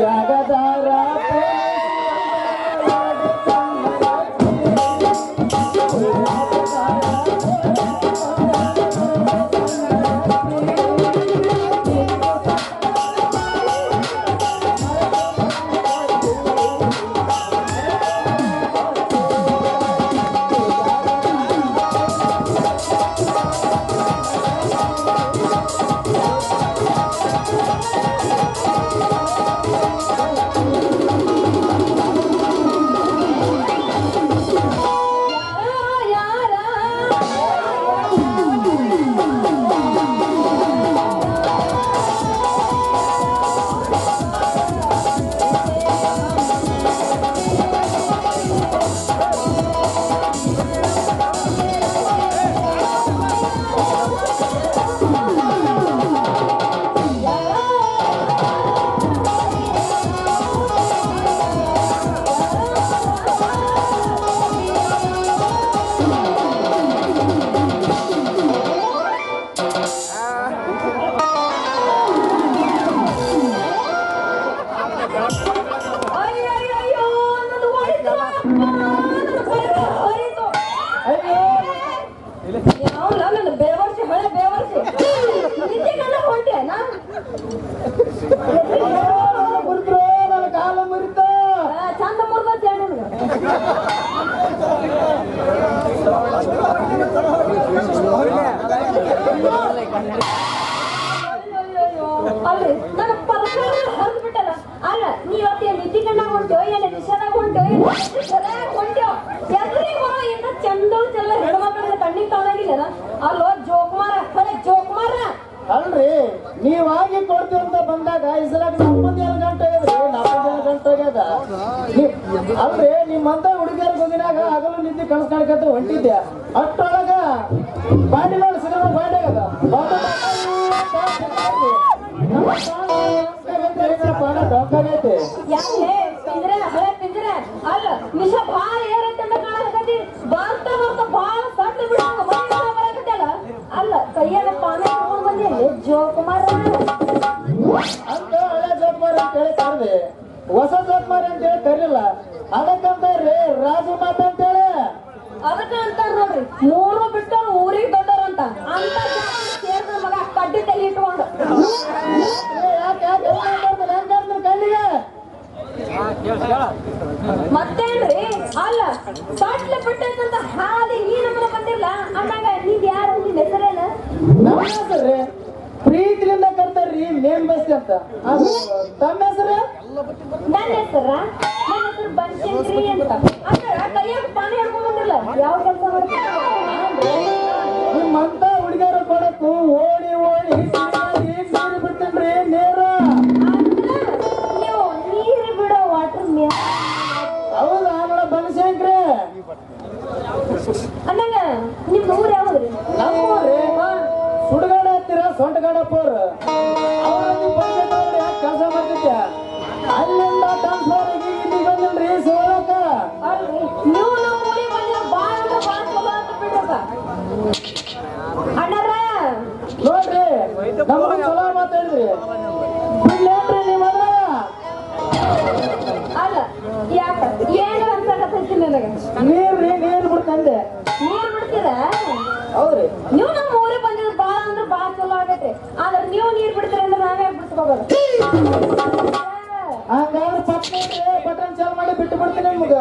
జగదారా. ಯಾವ್ಲ ನನ್ನ ಬೇವರ್ಸಿ ಹಳೆ ಬೇವರ್ಸಿ ನಿಜಕ್ಕಲ್ಲ ಹೊಂಟೆ ನಾ ಮುರಿದ್ರು ನನ್ನ ಕಾಲ ಮುರಿತ. ಚಂದ. ಅಲ್ರಿ ನನ್ನ ಹರಿದ್ಬಿಟ್ಟಲ್ಲ. ಅಲ್ಲ ನೀ ಇವತ್ತು ಏನು ನಿದ್ದೆ ಕಣ್ಣಾಗ ಹೊಂಟೋ ಏನು ಹೊಂಟೋ ಎದುರಿಗೆ ಬರೋ ಇಂಥ ಚಂದ ಚೆಲ್ಲ ಹೆಣ್ಮಕ್ಳಿಗೆ ಕಣ್ಣಿಗೆ ಕಾಣಾಗಿಲ್ಲ ಅಲ್ಲೋ ಜೋಕುಮಾರ ಹೊಳೆ ಜೋಕುಮಾರ ಅಲ್ರಿ ನೀವಾಗಿ ಕೊಡ್ತೀವಿ ಅಂತ ಬಂದಾಗ ನಮ್ಮದು ಎರಡು ಗಂಟೆ ಗಂಟೆ ಆಗ್ಯದ. ಅಲ್ರಿ ನಿಮ್ಮಂತ ಹುಡುಗಿಯರ್ ಬಂದಿನಾಗ ಹಗಲು ನಿದ್ದೆ ಕನಸು ಕಾಣ್ಕಂತ ಹೊಂಟಿದ್ದೆ ಅಷ್ಟೊಳಗ ಬಾಂಡಿ ಮಾಡಿ ಬಾಂಡಿ ಯಾಕೆ? ಹಳೆ ಪಿಂಜರೆ ಅಲ್ಲ ವಿಷ ಭಾಳ ಭಾಳ ಬಿಡೋ ಅಲ್ಲ, ಕೈಯಾಗ ಪಾನ ಬಂದಿಯಲ್ಲಿ ಜೋಕುಮಾರ ಅಂತ ಹಳೆ ಜೋಕುಮಾರ್ ಅಂತ ಹೇಳಿ ಕರ್ದೆ ಹೊಸ ಜೋಕುಮಾರ್ ಅಂತ ಹೇಳಿ ಕರಿಲ್ಲ ಅದಕ್ಕಂತಾರ್ರಿ ರಾಜು ಮಾತ ಅಂತೇಳಿ ಅದಕ್ಕ ಅಂತಾರ ನೋಡ್ರಿ ಮೂರು ಬಿಟ್ಟು ಊರಿಗೆ ದೊಡ್ಡವ್ರು ಅಂತ ಅಂತ ಸೇರ್ದ ಮಗ ಕಡ್ಡಿ ತಲೆ ಇಟ್ಕೊಂಡು ಮತ್ತೇನ್ರಿ ಅಲ್ಲ ಸಟ್ಲೆ ಬಿಟ್ಟೈತಂತ ಹಾದಿ ಈ ನಮ್ಮನೆ ಬಂದಿಲ್ಲ ಅಂದಾಗ ನೀವ್ ಯಾರು? ನಿನ್ ಹೆಸರೇನ? ಕರ್ತಾರ್ರಿ ನೇಮ್ ಬಸ್ ಅಂತ? ತಮ್ಮ ಹೆಸರು? ನನ್ನ ಹೆಸರ? ನನ್ನ ಹೆಸರು ಬನ್ಶಂಕ್ರಿ ಅಂತ. ಅಂದ್ರೆ ಕೈಯಾಗ ಪಾನಿ ಹಿಡ್ಕೊಂಡ್ ಬಂದಿಲ್ಲ? ಯಾವ ಕೆಲಸ ಮಾಡ್ತೀವಿ ಸೊಂಟಗಾಡಪ್ಪವ್ರು ಅವ್ರಲ್ಲಿ ಬಂದಿದ್ದವ್ರು ಯಾಕೆ ಕೆಲಸ ಮಾಡ್ತಿದ್ದೆ ಅಲ್ಲಿಂದ ಟ್ರಾನ್ಸ್ಫರ್ ಇಲ್ಲಿಗೆ ಬಂದಿಲ್ರಿ ಅಲ್ರಿ ನೀವು ನಮ್ಮ ಊರಿಗೆ ಬಂದಿರೋ ಅಂತ ಬಿಡ್ರಪ್ಪ ಅಣ್ಣಾರ. ನೋಡ್ರಿ ನಮ್ಗೆ ಚಲೋ ಮಾತಾಡಿದ್ರಿ ಬಿಡ್ಲೇನ್ರಿ ನಿಮ್ಮ ಅಲ್ಲ ಯಾಕ? ಏನ್ ಅನ್ಸಕತ್ತೈತಿ ನನಗೆ. ನೀರ್ರಿ ನೀರ್ ಬಿಡ್ತಂದೆ ನೀರ್ ಬಿಡ್ತೀರ? ಹೌದ್ರಿ. ನೀವು ನಮ್ಮ ಊರಿಗೆ ಬಂದಿರೋ ಬಾಳ ಅಂದ್ರೆ ಬಾಳ ಚಲೋ ಆಗೈತಿ ಆದ್ರೆ ನೀವು ನೀರ್ ಬಿಡ್ತೀರ ಅಂದ್ರೆ ನಾವೇ ಬಿಡ್ಸ್ಕೋಬೋದು ಹಂಗಾದ್ರೆ ಪಟ್ಟ ಬಟನ್ ಚಾಲು ಮಾಡಿ ಬಿಟ್ಟು ಬಿಡ್ತೀನಿ ನಿಮಗ.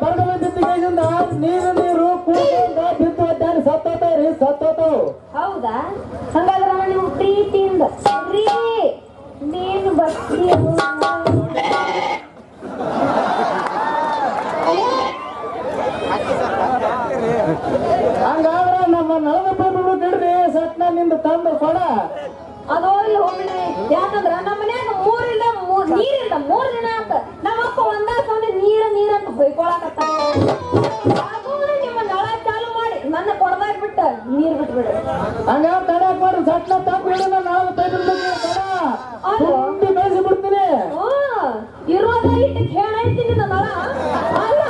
ಬರಗಲ ನೀರು ನೀರು ಕೂಡಿಂದ ಬಿದ್ದು ಅಡ್ಡಾಡಿ ಸತ್ತೋತಾವ್ರಿ ಸತ್ತೋತಾವ್ ಹೌದಾ? ಹಂಗಾದ್ರ ನೀವು ಪ್ರೀತಿಯಿಂದ ರೀ ಹಂಗಾದ್ರ ನಮ್ಮ ಬಿಡ್ರಿ ಸಟ್ನ ನಿಂದ ತಂದು ಕೊಡ ಅದು ಹೋಗ್ಲಿ ಹೋಗ್ಬಿಡ್ರಿ ಯಾಕಂದ್ರ ನಮ್ಮ ಮನ್ಯಾಗ ನೀರಿಂದ ಮೂರ್ ದಿನ ಆತ ನಮ್ಮ ಅಪ್ಪ ಒಂದ ಸೌಂಡ್ ನೀರ ನೀರ ಅಂತ ಹೊಯ್ಕೊಳಕತ್ತ ನಿಮ್ಮ ನಳ ಚಾಲು ಮಾಡಿ. ನನ್ನ ಕೊಡದಾಗ ಬಿಟ್ಟ ನೀರ್ ಬಿಟ್ಬಿಡ್ರಿ ಹಂಗ ತಂದು ಬಿಡು ನಾನು ನಲವತ್ತೈದು ರೂಪಾಯಿ ಕೊಡ ತುಂಬಿ ಬೇಯಿಸಿ ಬಿಡ್ತೀನಿ. ಇರೋದ ಇಟ್ಟು ಕೇಳೈತಿ ನಿನ್ನ ನಳ. ಅಲ್ಲ.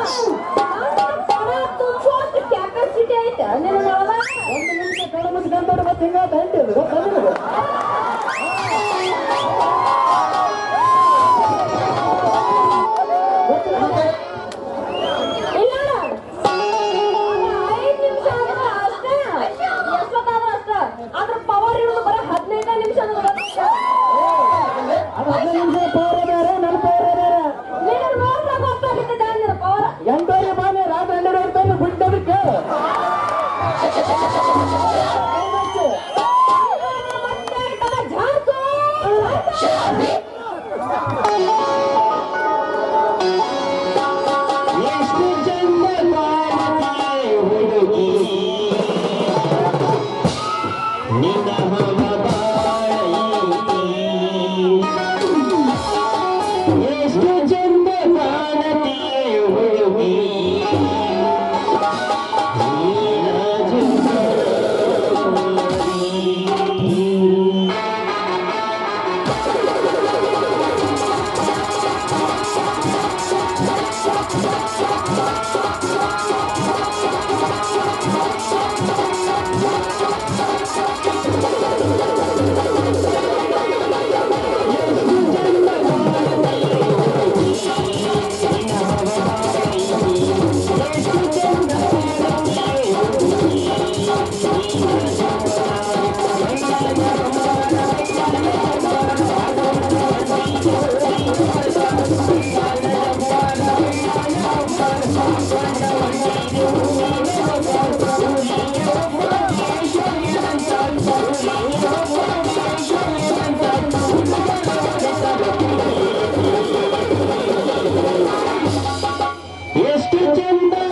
ಎಷ್ಟು ಚಂದ ಹುಡುಗಿ ಎಷ್ಟು ಚಂದ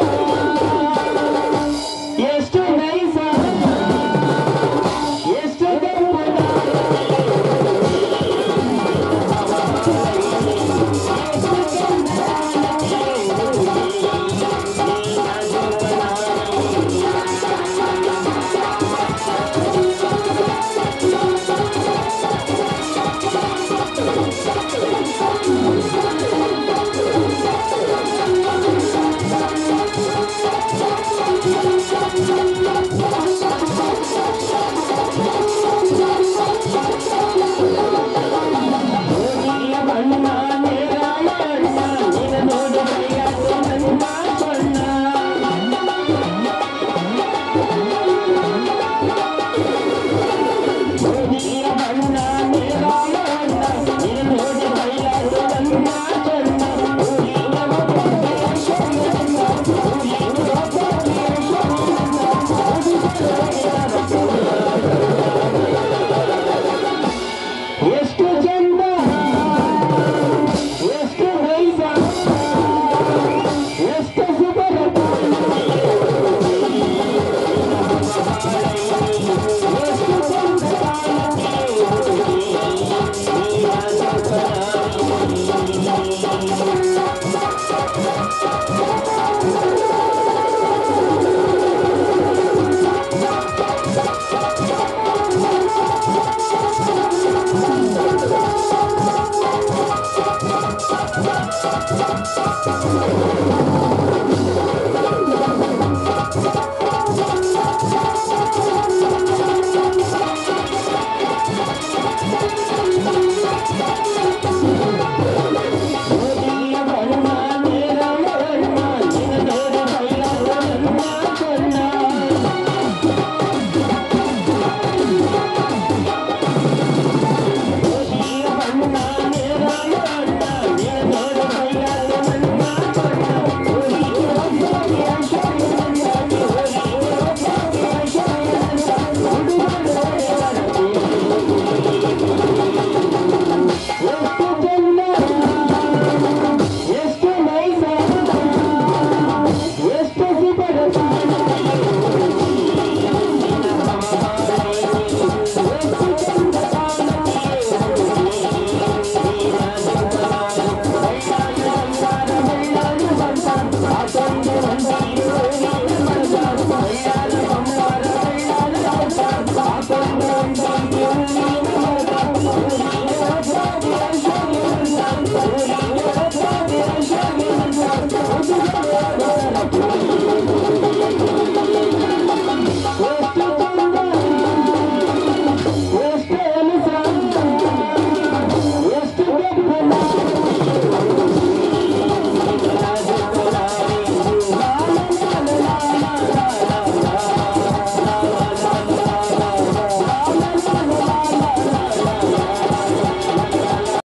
フフフフ。